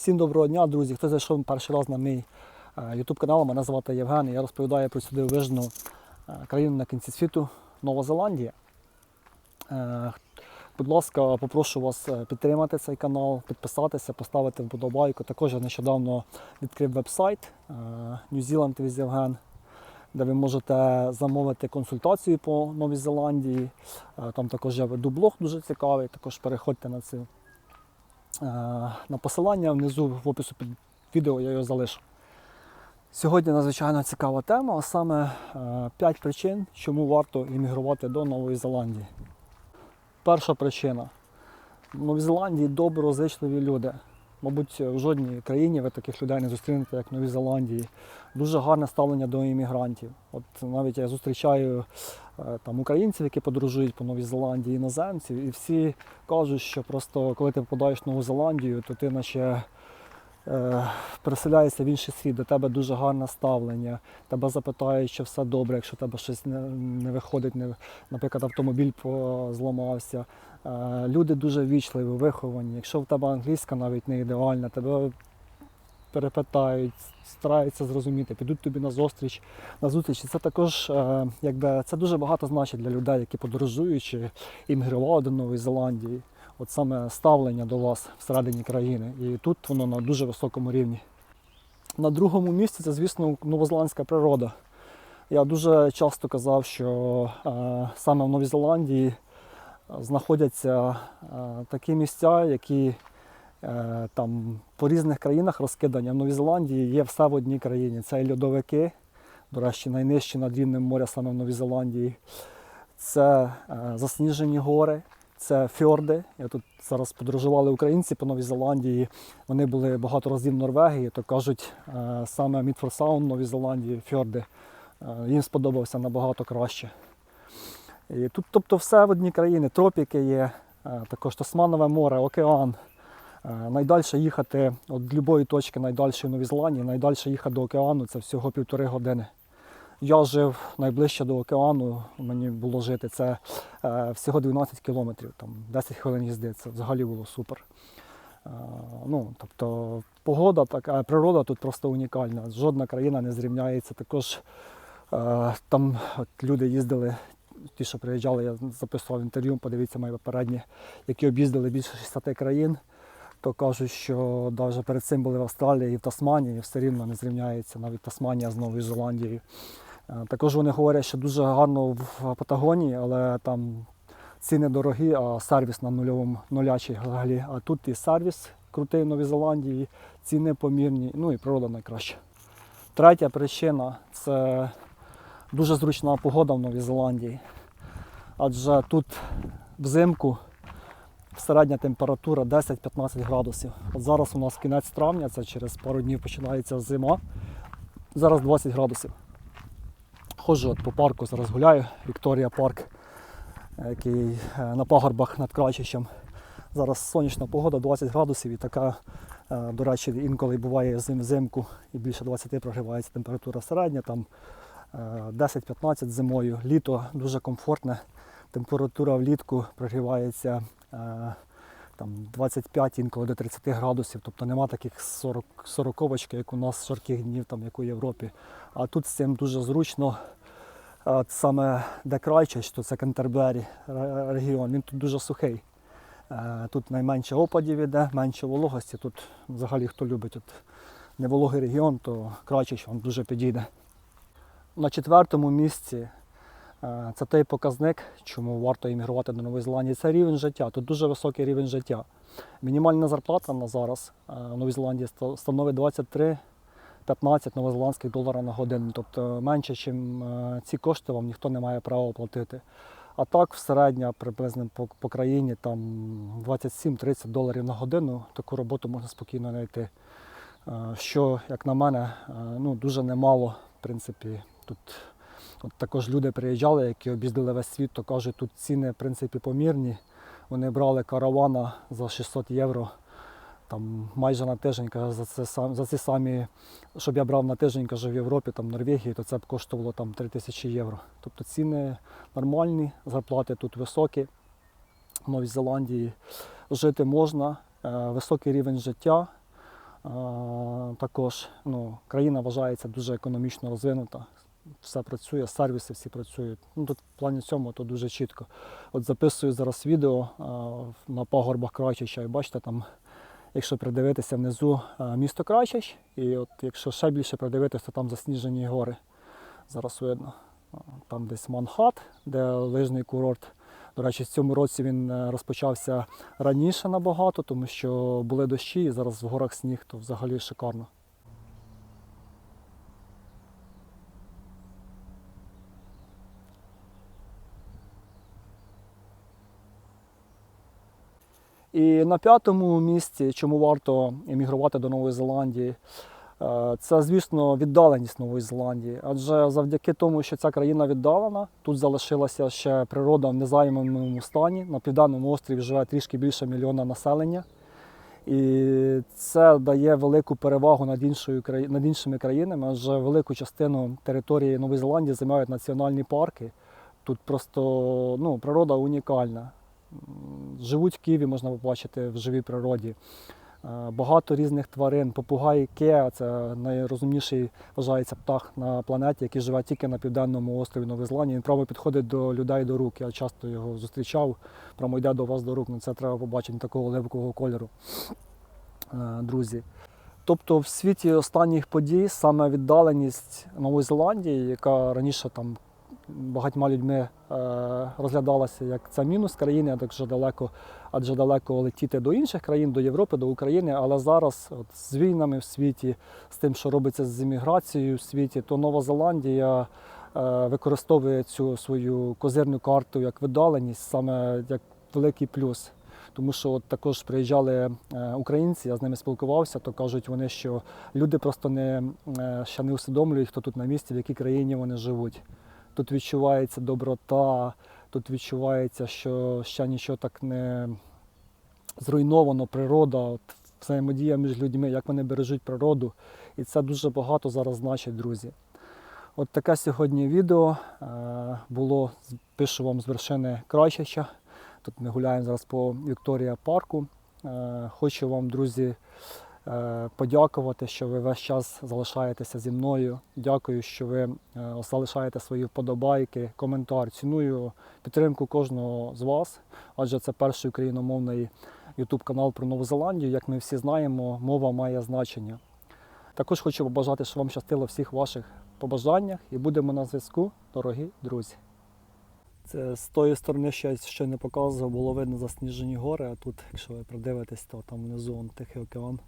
Всім доброго дня, друзі. Хто зайшов перший раз на мій е, YouTube канал, мене звати Євген. і Я розповідаю про сюди вижну е, країну на кінці світу Нова Зеландія. Е, Будь ласка, попрошу вас підтримати цей канал, підписатися, поставити вподобайку. Також я нещодавно відкрив веб-сайт New Zealand with Євген, де ви можете замовити консультацію по Новій Зеландії. Там також я веду блог дуже цікавий, також переходьте на це. Е, На посилання внизу в опису під відео я його залишу. Сьогодні надзвичайно цікава тема, а саме 5 причин, чому варто іммігрувати до Нової Зеландії. Перша причина. В Новій Зеландії доброзичливі люди. Мабуть, в жодній країні ви таких людей не зустрінете, як в Новій Зеландії. Дуже гарне ставлення до іммігрантів. От навіть я зустрічаю е, там українців, які подорожують по Новій Зеландії, іноземців, і всі кажуть, що просто коли ти попадаєш в Нову Зеландію, то ти наче е, переселяєшся в інший світ, до тебе дуже гарне ставлення. Тебе запитають, що все добре, якщо тебе щось не, не виходить, не, наприклад, автомобіль зламався. Е, люди дуже вічливі, виховані. Якщо в тебе англійська навіть не ідеальна, тебе перепитають, стараються зрозуміти, підуть тобі на зустріч. На зустріч. Це також е, якби це дуже багато значить для людей, які подорожують чи іммігрували до Нової Зеландії. От саме ставлення до вас всередині країни. І тут воно на дуже високому рівні. На другому місці це, звісно, новозеландська природа. Я дуже часто казав, що е, саме в Новій Зеландії е, знаходяться е, такі місця, які там по різних країнах розкидані. А В Новій Зеландії є все в одній країні. Це льодовики, до речі, найнижчі над рівнем моря саме в Новій Зеландії. Це е, засніжені гори, це фьорди. Я тут зараз подорожували українці по Новій Зеландії. Вони були багато разів в Норвегії, то кажуть, е, саме Мідфорсаун в Новій Зеландії, фьорди. е, Їм сподобався набагато краще. І тут, тобто, все в одній країні. Тропіки є, е, також Тасманове море, океан. Е, Найдальше їхати з будь-якої точки найдальшої в Новій Зеландії, найдальше їхати до океану це всього півтори години. Я жив найближче до океану, мені було жити це е, всього 12 кілометрів, там 10 хвилин їзди, це взагалі було супер. Е, ну, тобто погода така, природа тут просто унікальна. Жодна країна не зрівняється. Також е, там от люди їздили, ті, що приїжджали, я записував інтерв'ю, подивіться мої попередні, які об'їздили більше 60 країн, то кажуть, що навіть перед цим були в Австралії і в Тасманії, і все рівно не зрівняється навіть Тасманія з Новою Зеландією. Е, Також вони говорять, що дуже гарно в Патагонії, але там ціни дорогі, а сервіс на нульовому нулячий взагалі. А тут і сервіс крутий в Новій Зеландії, ціни помірні, ну і природа найкраща. Третя причина це дуже зручна погода в Новій Зеландії. Адже тут взимку середня температура 10-15 градусів. От зараз у нас кінець травня, це через пару днів починається зима. Зараз 20 градусів. Ходжу от по парку, зараз гуляю, Вікторія парк, е, який е, на пагорбах над Крачищем. Зараз сонячна погода, 20 градусів і така, е, до речі, інколи буває взимку і більше 20 прогрівається температура середня, там е, 10-15 зимою. Літо дуже комфортне, температура влітку прогрівається там 25 інколи до 30 градусів, тобто нема таких 40 сороковочки, як у нас жарких днів, там, як у Європі. А тут з цим дуже зручно. Саме де Крайчич, то це Кентербері регіон, він тут дуже сухий. Е, Тут найменше опадів іде, менше вологості. Тут взагалі хто любить от невологий регіон, то Крайчич вам дуже підійде. На четвертому місці е, це той показник, чому варто іммігрувати до Нової Зеландії. Це рівень життя. Тут дуже високий рівень життя. Мінімальна зарплата на зараз е, в Новій Зеландії становить 23 15 новозеландських доларів на годину. Тобто менше, ніж ці кошти вам ніхто не має права оплатити. А так, в середньо приблизно по, по країні там 27-30 доларів на годину таку роботу можна спокійно знайти. Е, Що, як на мене, е, ну, дуже немало. В принципі, тут от також люди приїжджали, які об'їздили весь світ, то кажуть, тут ціни в принципі помірні. Вони брали каравана за 600 євро там майже на тиждень, каже, за, це, за ці самі, щоб я брав на тиждень, каже, в Європі, там, Норвегії, то це б коштувало там 3 тисячі євро. Тобто ціни нормальні, зарплати тут високі. В Новій Зеландії жити можна, е, високий рівень життя. А, також ну, країна вважається дуже економічно розвинута. Все працює, сервіси всі працюють. Ну, тут в плані цьому то дуже чітко. От записую зараз відео а, на пагорбах Крачича, і бачите, там, якщо придивитися внизу а, місто Крачич, і от якщо ще більше придивитися, то там засніжені гори. Зараз видно. Там десь Манхат, де лижний курорт. До речі, в цьому році він е, розпочався раніше набагато, тому що були дощі, і зараз в горах сніг, то взагалі шикарно. І на п'ятому місці, чому варто емігрувати до Нової Зеландії, е, це, звісно, віддаленість Нової Зеландії. Адже завдяки тому, що ця країна віддалена, тут залишилася ще природа в незайманому стані. На південному острові живе трішки більше мільйона населення. І це дає велику перевагу над, іншою, над іншими країнами, адже велику частину території Нової Зеландії займають національні парки. Тут просто ну, природа унікальна. Живуть в Києві, можна побачити в живій природі. Е, Багато різних тварин. Попугай Кеа це найрозумніший вважається птах на планеті, який живе тільки на південному острові Нової Зеландії. Він право підходить до людей до рук. Я часто його зустрічав, прямо йде до вас до рук. Ну це треба побачити такого оливкового кольору, е, друзі. Тобто в світі останніх подій саме віддаленість Нової Зеландії, яка раніше там багатьма людьми е, розглядалася як це мінус країни, адже далеко, адже далеко летіти до інших країн, до Європи, до України. Але зараз от, з війнами в світі, з тим, що робиться з імміграцією в світі, то Нова Зеландія е, використовує цю свою козирну карту як видаленість, саме як великий плюс. Тому що от також приїжджали е, українці, я з ними спілкувався, то кажуть вони, що люди просто не, ще не усвідомлюють, хто тут на місці, в якій країні вони живуть. Тут відчувається доброта, тут відчувається, що ще нічого так не зруйновано, природа, от взаємодія між людьми, як вони бережуть природу. І це дуже багато зараз значить, друзі. От таке сьогодні відео е, було, пишу вам з вершини Крайчача. Тут ми гуляємо зараз по Вікторія парку. Е, Хочу вам, друзі, подякувати, що ви весь час залишаєтеся зі мною. Дякую, що ви е, залишаєте свої вподобайки, коментар. Ціную підтримку кожного з вас, адже це перший україномовний YouTube канал про Нову Зеландію. Як ми всі знаємо, мова має значення. Також хочу побажати, щоб вам щастило всіх ваших побажаннях і будемо на зв'язку, дорогі друзі. Це з тої сторони, що я ще не показував, було видно засніжені гори, а тут, якщо ви придивитесь, то там внизу вон Тихий океан.